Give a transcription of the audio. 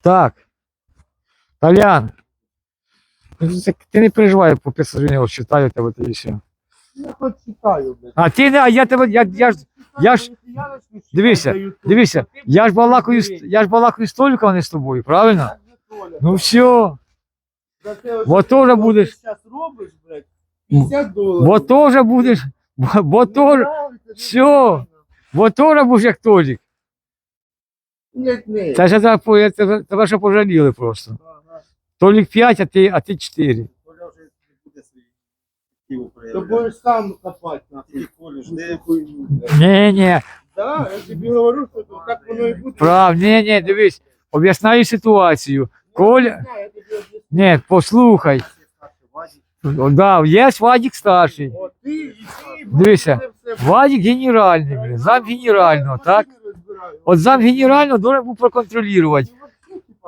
Так. Толян. Ти не переживай, по 500 гривень от читаю тебе і все. Я хоч читаю, блядь. А ти не, а я тебе, я, я ж, я ж, дивися, дивися, я ж балакаю, з- я ж балакаю з Толіком, а не з тобою, правильно? Ну все, Вот тоже будеш. Зараз робиш, блядь, 50 доларів. бо теж будеш, бо, бо теж, Всьо. бо теж будеш як Толік. Ні, ні. Та ж тебе, по- я тебе, тебе ще пожаліли просто. Ага. Толік 5, а ти, а ти 4. Коля вже не буде То проявляти. будеш сам копати, Ти нахуй. Колю, жди. Хуйню, блядь. Ні, ні, Да, я тобі говорю, що то так воно і буде. прав, ні, ні, дивись, об'ясняю ситуацію. Коля, Я я тобі об'ясню. ні, послухай, О, да, є Вадік старший. От ти і ти, Дивися, це Вадік генеральний, блін, зам генерального, так? От зам генерального должен був проконтролювати.